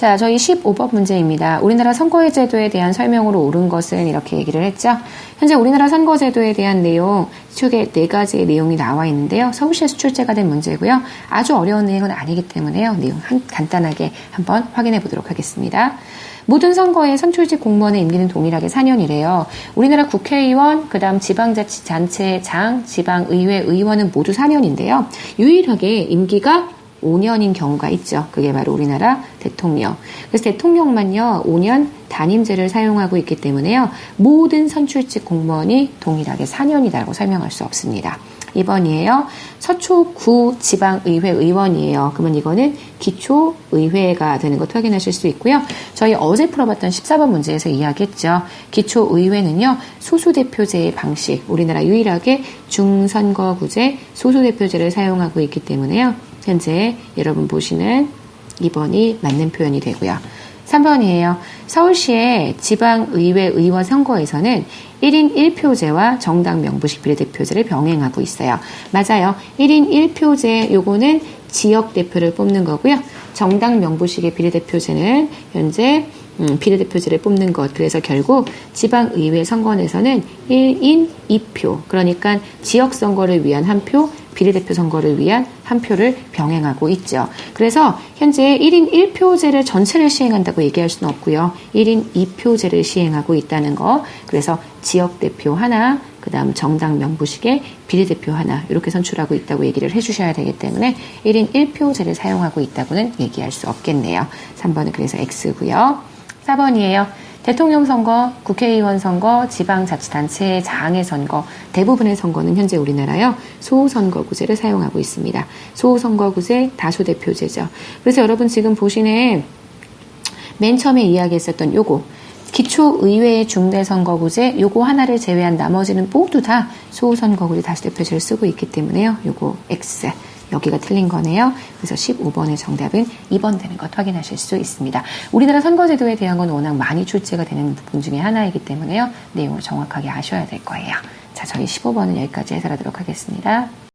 자, 저희 15번 문제입니다. 우리나라 선거제도에 대한 설명으로 옳은 것은 이렇게 얘기를 했죠. 현재 우리나라 선거 제도에 대한 내용, 축에 네 가지의 내용이 나와 있는데요. 서울시에서 출제가 된 문제고요. 아주 어려운 내용은 아니기 때문에요. 내용 한, 간단하게 한번 확인해 보도록 하겠습니다. 모든 선거에 선출직 공무원의 임기는 동일하게 4년이래요. 우리나라 국회의원, 그 다음 지방자치단체 장, 지방의회 의원은 모두 4년인데요. 유일하게 임기가 5년인 경우가 있죠. 그게 바로 우리나라 대통령. 그래서 대통령만요, 5년 단임제를 사용하고 있기 때문에요, 모든 선출직 공무원이 동일하게 4년이라고 설명할 수 없습니다. 2번이에요. 서초구 지방의회 의원이에요. 그러면 이거는 기초의회가 되는 것 확인하실 수 있고요. 저희 어제 풀어봤던 14번 문제에서 이야기했죠. 기초의회는요, 소수대표제의 방식, 우리나라 유일하게 중선거구제 소수대표제를 사용하고 있기 때문에요. 현재 여러분 보시는 2번이 맞는 표현이 되고요. 3번이에요. 서울시의 지방의회 의원 선거에서는 1인 1표제와 정당 명부식 비례대표제를 병행하고 있어요. 맞아요. 1인 1표제 요거는 지역 대표를 뽑는 거고요. 정당 명부식의 비례대표제는 현재 음, 비례대표제를 뽑는 것. 그래서 결국 지방의회 선거에서는 1인 2표. 그러니까 지역 선거를 위한 한 표, 비례대표 선거를 위한 한 표를 병행하고 있죠. 그래서 현재 1인 1표제를 전체를 시행한다고 얘기할 수는 없고요. 1인 2표제를 시행하고 있다는 거. 그래서 지역 대표 하나, 그 다음 정당 명부식의 비례대표 하나 이렇게 선출하고 있다고 얘기를 해주셔야 되기 때문에 1인 1표제를 사용하고 있다고는 얘기할 수 없겠네요. 3번은 그래서 X고요. 4번이에요. 대통령 선거, 국회의원 선거, 지방자치단체 장애 선거, 대부분의 선거는 현재 우리나라요 소선거구제를 사용하고 있습니다. 소선거구제 다수대표제죠. 그래서 여러분 지금 보시는 맨 처음에 이야기했었던 요거 기초의회 중대선거구제 요거 하나를 제외한 나머지는 모두 다 소선거구제 다수대표제를 쓰고 있기 때문에요. 요거 X. 여기가 틀린 거네요. 그래서 15번의 정답은 2번 되는 것 확인하실 수 있습니다. 우리나라 선거제도에 대한 건 워낙 많이 출제가 되는 부분 중에 하나이기 때문에요. 내용을 정확하게 아셔야 될 거예요. 자, 저희 15번은 여기까지 해설하도록 하겠습니다.